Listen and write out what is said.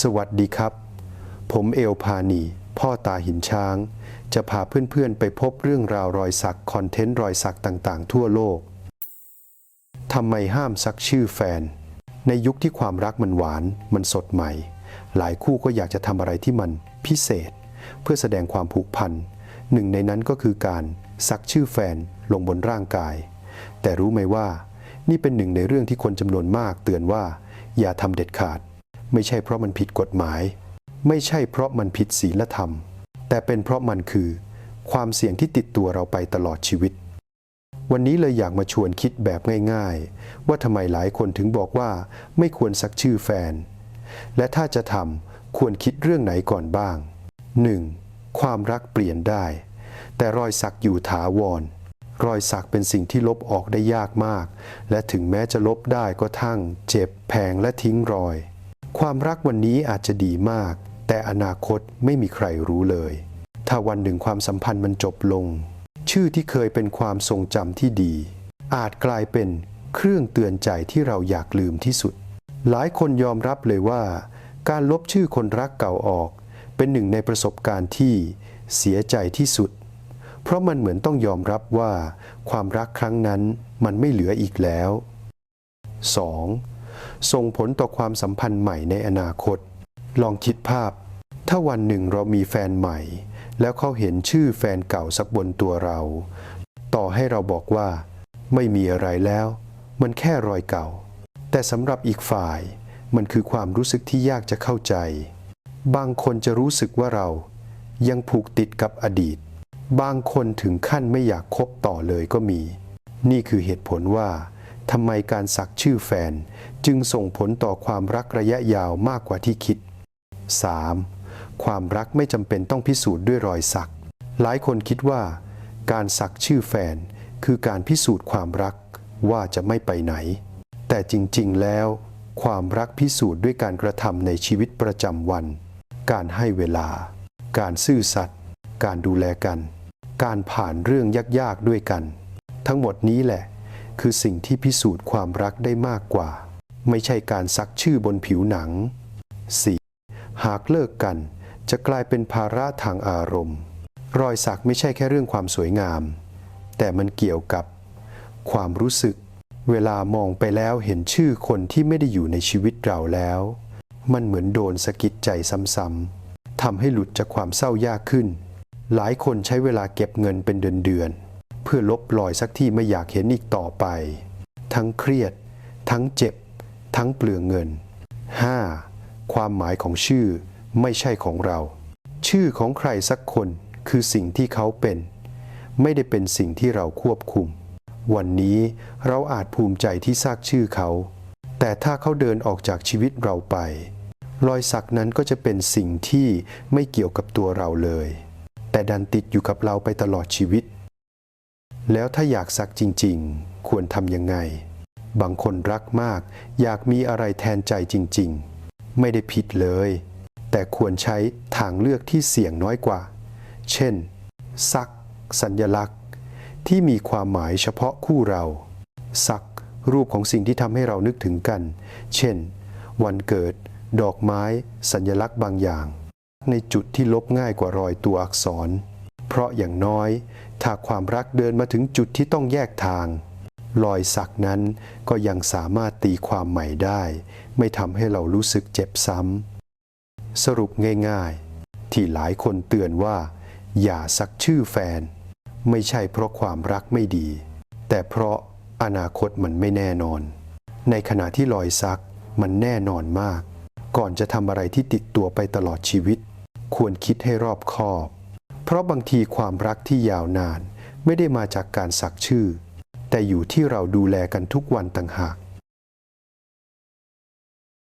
สวัสดีครับ ผมเอลพานี พ่อตาหินช้าง จะพาเพื่อนๆ ไปพบเรื่องราวรอยสักคอนเทนต์รอยสักต่างๆ ทั่วโลก ทำไมห้ามซักชื่อแฟน ในยุคที่ความรักมันหวาน มันสดใหม่ หลายคู่ก็อยากจะทำอะไรที่มันพิเศษ เพื่อแสดงความผูกพัน หนึ่งในนั้นก็คือการซักชื่อแฟนลงบนร่างกาย แต่รู้ไหมว่า นี่เป็นหนึ่งในเรื่องที่คนจำนวนมากเตือนว่า อย่าทำเด็ดขาด ไม่ใช่เพราะมันผิดกฎหมาย ไม่ใช่เพราะมันผิดศีลธรรม แต่เป็นเพราะมันคือ ความเสี่ยงที่ติดตัวเราไปตลอดชีวิต วันนี้เลยอยากมาชวนคิดแบบง่ายๆ ว่าทำไมหลายคนถึงบอกว่าไม่ควรซักชื่อแฟน และถ้าจะทำควรคิดเรื่องไหนก่อนบ้าง 1. ความรักเปลี่ยนได้ แต่รอยสักอยู่ถาวรรอยสักเป็นสิ่งที่ลบออกได้ยากมาก และถึงแม้จะลบได้ก็ทั้ง เจ็บแพงและทิ้งรอย ความรักวันนี้อาจจะดีมาก แต่อนาคตไม่มีใครรู้เลย ถ้าวันหนึ่งความสัมพันธ์มันจบลง ชื่อที่เคยเป็นความทรงจำที่ดี อาจกลายเป็นเครื่องเตือนใจที่เราอยากลืมที่สุด หลายคนยอมรับเลยว่า การลบชื่อคนรักเก่าออก เป็นหนึ่งในประสบการณ์ที่เสียใจที่สุด เพราะมันเหมือนต้องยอมรับว่า ความรักครั้งนั้นมันไม่เหลืออีกแล้ว 2. ส่งผลต่อความสัมพันธ์ใหม่ในอนาคต ลองคิดภาพ ถ้าวันหนึ่งเรามีแฟนใหม่ แล้วเขาเห็นชื่อแฟนเก่าสักบนตัวเรา ต่อให้เราบอกว่า ไม่มีอะไรแล้ว มันแค่รอยเก่า แต่สำหรับอีกฝ่าย มันคือความรู้สึกที่ยากจะเข้าใจ บางคนจะรู้สึกว่าเรา ยังผูกติดกับอดีต บางคนถึงขั้นไม่อยากคบต่อเลยก็มี นี่คือเหตุผลว่า ทำไมการสักชื่อแฟน จึงส่งผลต่อความรักระยะยาวมากกว่าที่คิด 3. ความรักไม่จำเป็นต้องพิสูจน์ด้วยรอยสัก หลายคนคิดว่า การสักชื่อแฟน คือการพิสูจน์ความรักว่าจะไม่ไปไหน แต่จริงๆแล้ว ความรักพิสูจน์ด้วยการกระทำในชีวิตประจำวัน การให้เวลา การซื่อสัตย์การดูแลกัน การผ่านเรื่องยากๆด้วยกัน ทั้งหมดนี้แหละ คือสิ่งที่พิสูจน์ความรักได้มากกว่า ไม่ใช่การซักชื่อบนผิวหนัง 4. หากเลิกกัน จะกลายเป็นภาระทางอารมณ์ รอยสักไม่ใช่แค่เรื่องความสวยงาม แต่มันเกี่ยวกับ ความรู้สึก เวลามองไปแล้วเห็นชื่อคนที่ไม่ได้อยู่ในชีวิตเราแล้ว มันเหมือนโดนสะกิดใจซ้ำๆทำให้หลุดจากความเศร้ายากขึ้น หลายคนใช้เวลาเก็บเงินเป็นเดือนๆ เพื่อลบรอยสักที่ไม่อยากเห็นอีกต่อไป ทั้งเครียด ทั้งเจ็บ ทั้งเปลืองเงิน 5. ความหมายของชื่อไม่ใช่ของเรา ชื่อของใครสักคนคือสิ่งที่เขาเป็น ไม่ได้เป็นสิ่งที่เราควบคุม วันนี้เราอาจภูมิใจที่ซากชื่อเขา แต่ถ้าเขาเดินออกจากชีวิตเราไป รอยสักนั้นก็จะเป็นสิ่งที่ไม่เกี่ยวกับตัวเราเลย แต่ดันติดอยู่กับเราไปตลอดชีวิต แล้วถ้าอยากสักจริงๆ ควรทำยังไง บางคนรักมาก อยากมีอะไรแทนใจจริงๆ ไม่ได้ผิดเลย แต่ควรใช้ทางเลือกที่เสี่ยงน้อยกว่า เช่น สัก สัญญลักษณ์ ที่มีความหมายเฉพาะคู่เรา สัก รูปของสิ่งที่ทำให้เรานึกถึงกัน เช่น วันเกิด ดอกไม้ สัญญลักษณ์บางอย่าง ในจุดที่ลบง่ายกว่ารอยตัวอักษร เพราะอย่างน้อย ถ้าความรักเดินมาถึงจุดที่ต้องแยกทาง รอยสักนั้นก็ยังสามารถตีความใหม่ได้ ไม่ทำให้เรารู้สึกเจ็บซ้ำ สรุปง่ายๆ ที่หลายคนเตือนว่า อย่าสักชื่อแฟน ไม่ใช่เพราะความรักไม่ดี แต่เพราะอนาคตมันไม่แน่นอน ในขณะที่รอยสักมันแน่นอนมาก ก่อนจะทำอะไรที่ติดตัวไปตลอดชีวิต ควรคิดให้รอบคอบ เพราะบางทีความรักที่ยาวนาน ไม่ได้มาจากการสักชื่อ แต่อยู่ที่เราดูแลกันทุกวันต่างหาก